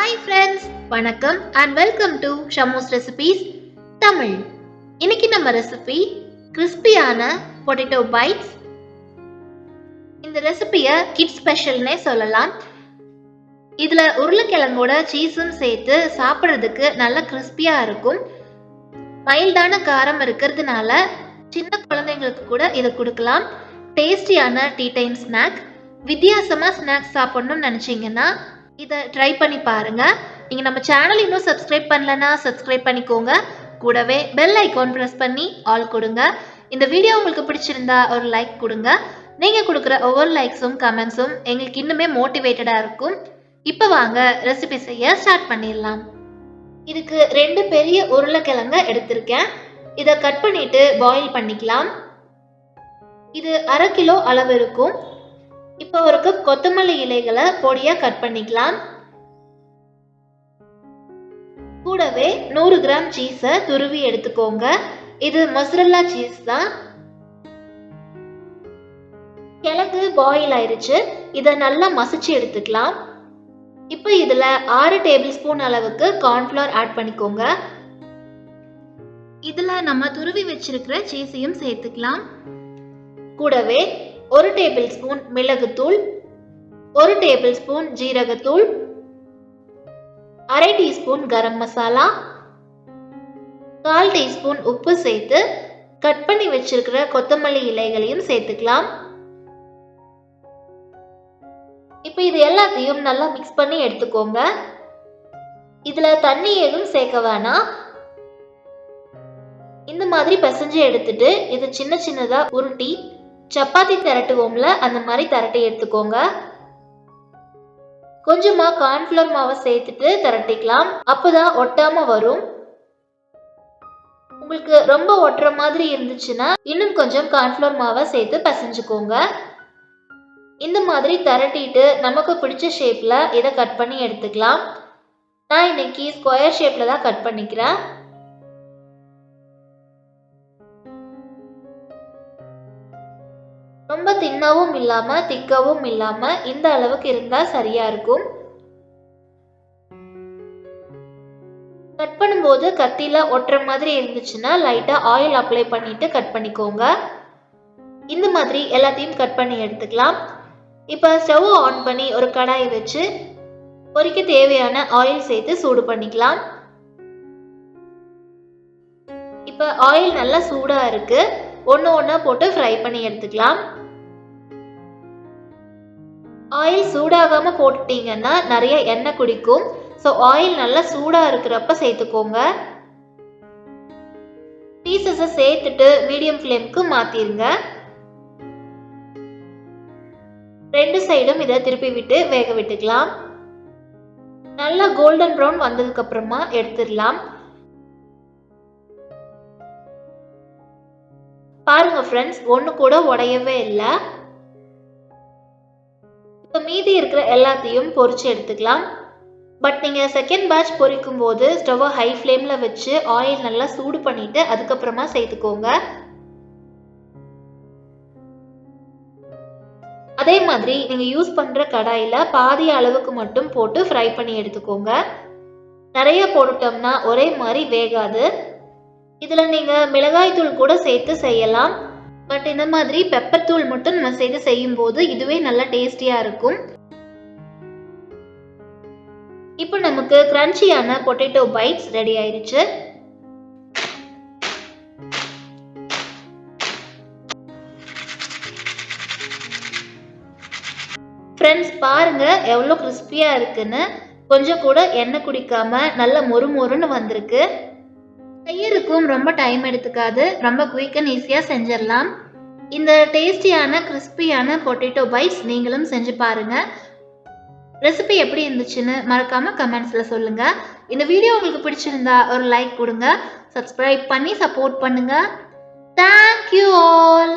Hi friends வணக்கம் and welcome to Shamo's recipes Tamil. இன்னைக்கு நம்ம ரெசிபி கிறிஸ்பியான பொட்டேட்டோ பைட்ஸ் இந்த ரெசிபியை கிட் ஸ்பெஷல்னே சொல்லலாம். இதில் உருளைக்கிழங்கோட சீஸும் சேர்த்து சாப்பிட்றதுக்கு நல்ல கிறிஸ்பியாக இருக்கும். மைல்டான காரம் இருக்கிறதுனால சின்ன குழந்தைங்களுக்கு கூட இதை கொடுக்கலாம். டேஸ்டியான டீ டைம் ஸ்நாக் வித்தியாசமாக ஸ்நாக்ஸ் சாப்பிட்ணும்னு நினச்சிங்கன்னா இதை ட்ரை பண்ணி பாருங்க. நீங்கள் நம்ம சேனல் இன்னும் சப்ஸ்கிரைப் பண்ணலன்னா சப்ஸ்கிரைப் பண்ணிக்கோங்க. கூடவே பெல் ஐக்கான் ப்ரெஸ் பண்ணி ஆல் கொடுங்க. இந்த வீடியோ உங்களுக்கு பிடிச்சிருந்தா ஒரு லைக் கொடுங்க. நீங்கள் கொடுக்குற ஒவ்வொரு லைக்ஸும் கமெண்ட்ஸும் எங்களுக்கு இன்னுமே மோட்டிவேட்டடாக இருக்கும். இப்போ வாங்க ரெசிபி செய்ய ஸ்டார்ட் பண்ணிடலாம். இதுக்கு ரெண்டு பெரிய உருளைக்கிழங்க எடுத்திருக்கேன். இதை கட் பண்ணிட்டு பாயில் பண்ணிக்கலாம். இது அரை கிலோ அளவு இருக்கும். இப்போ ஒரு கொத்தமல்லி இலைகளை பொடியா கட் பண்ணிக்கலாம். கூடவே நூறு கிராம் சீஸை துருவி எடுத்துக்கோங்க. இது மொசரல்லா சீஸ் தான். கிழங்கு பாயில் ஆயிருச்சு. இதை நல்லா மசிச்சு எடுத்துக்கலாம். இப்போ இதில் ஆறு டேபிள் ஸ்பூன் அளவுக்கு கார்ன்ஃப்ளவர் ஆட் பண்ணிக்கோங்க. இதில் நம்ம துருவி வச்சிருக்கிற சீஸையும் சேர்த்துக்கலாம். கூடவே ஒரு டேபிள் ஸ்பூன் மிளகுத்தூள் ஒரு டேபிள் ஸ்பூன் ஜீரகத்தூள் அரை டீஸ்பூன் கரம் மசாலா கால் டீஸ்பூன் உப்பு சேர்த்து கட் பண்ணி வச்சிருக்கிற கொத்தமல்லி இலைகளையும் சேர்த்துக்கலாம். இப்போ இது எல்லாத்தையும் நல்லா மிக்ஸ் பண்ணி எடுத்துக்கோங்க. இதில் தண்ணி எதுவும் சேர்க்க வேணாம். இந்த மாதிரி பிசைஞ்சு எடுத்துட்டு இது சின்ன சின்னதாக உருட்டி சப்பாத்தி திரட்டுவோம்ல அந்த மாதிரி திரட்டி எடுத்துக்கோங்க. கொஞ்சமாக கார்ன்ஃப்ளவர் மாவை சேர்த்துட்டு திரட்டிக்கலாம். அப்போதான் ஒட்டாம வரும். உங்களுக்கு ரொம்ப ஒட்டுற மாதிரி இருந்துச்சுன்னா இன்னும் கொஞ்சம் கார்ன்ஃப்ளவர் மாவை சேர்த்து பசைஞ்சுக்கோங்க. இந்த மாதிரி திரட்டிட்டு நமக்கு பிடிச்ச ஷேப்பில் இதை கட் பண்ணி எடுத்துக்கலாம். நான் இன்னைக்கு ஸ்கொயர் ஷேப்பில் தான் கட் பண்ணிக்கிறேன். ரொம்ப தின்னவும் இல்லாமல் திக்கவும் இல்லாமல் இந்த அளவுக்கு இருந்தால் சரியாக இருக்கும். கட் பண்ணும்போது கத்தியில் ஒட்டுற மாதிரி இருந்துச்சுன்னா லைட்டாக ஆயில் அப்ளை பண்ணிட்டு கட் பண்ணிக்கோங்க. இந்த மாதிரி எல்லாத்தையும் கட் பண்ணி எடுத்துக்கலாம். இப்போ ஸ்டவ் ஆன் பண்ணி ஒரு கடாயை வச்சு பொறிக்க தேவையான ஆயில் சேர்த்து சூடு பண்ணிக்கலாம். இப்போ ஆயில் நல்லா சூடாக இருக்குது ஒன்று ஒன்றா போட்டு ஃப்ரை பண்ணி எடுத்துக்கலாம். ஆயில் சூடாகாமல் போட்டுட்டீங்கன்னா நிறைய எண்ணெய் குடிக்கும். ஸோ ஆயில் நல்லா சூடாக இருக்கிறப்ப சேர்த்துக்கோங்க. பீசஸை சேர்த்துட்டு மீடியம் ஃப்ளேம்க்கு மாற்றிருங்க ரெண்டு சைடும் இதை திருப்பி விட்டு வேக விட்டுக்கலாம். நல்லா கோல்டன் ப்ரௌன் வந்ததுக்கு அப்புறமா எடுத்துடலாம். பாருங்க ஃப்ரெண்ட்ஸ் ஒன்று கூட உடையவே இல்லை. இப்போ மீதி இருக்கிற எல்லாத்தையும் பொறிச்சு எடுத்துக்கலாம். பட் நீங்கள் செகண்ட் பேட்ச் பொரிக்கும் போது ஸ்டவ்வை ஹை ஃப்ளேமில் வச்சு ஆயில் நல்லா சூடு பண்ணிவிட்டு அதுக்கப்புறமா சேர்த்துக்கோங்க. அதே மாதிரி நீங்கள் யூஸ் பண்ணுற கடாயில் பாதி அளவுக்கு மட்டும் போட்டு ஃப்ரை பண்ணி எடுத்துக்கோங்க. நிறைய போட்டுட்டோம்னா ஒரே மாதிரி வேகாது. இதில் நீங்கள் மிளகாய் தூள் கூட சேர்த்து செய்யலாம். பட் இந்த மாதிரி பெப்பர் தூள் மட்டும் நம்ம சேர்த்து செய்யும்போது இதுவே நல்லா டேஸ்டியாக இருக்கும். இப்போ நமக்கு கிரன்ச்சியான பொட்டேட்டோ பைட்ஸ் ரெடி ஆயிடுச்சு. ஃப்ரெண்ட்ஸ் பாருங்க எவ்வளோ கிறிஸ்பியாக இருக்குன்னு. கொஞ்சம் கூட எண்ணெய் குடிக்காம நல்ல மொறு மொறுன்னு வந்திருக்கு. செய்யறதுக்கும் ரொம்ப டைம் எடுத்துக்காது. ரொம்ப குயிக் அண்ட் ஈஸியாக செஞ்சிடலாம். இந்த டேஸ்டியான கிறிஸ்பியான பொட்டேட்டோ பைட்ஸ் நீங்களும் செஞ்சு பாருங்க. ரெசிபி எப்படி இருந்துச்சுன்னு மறக்காமல் கமெண்ட்ஸில் சொல்லுங்கள் இந்த வீடியோ உங்களுக்கு பிடிச்சிருந்தா ஒரு லைக் கொடுங்க. சப்ஸ்கிரைப் பண்ணி சப்போர்ட் பண்ணுங்கள் தேங்க்யூ ஆல்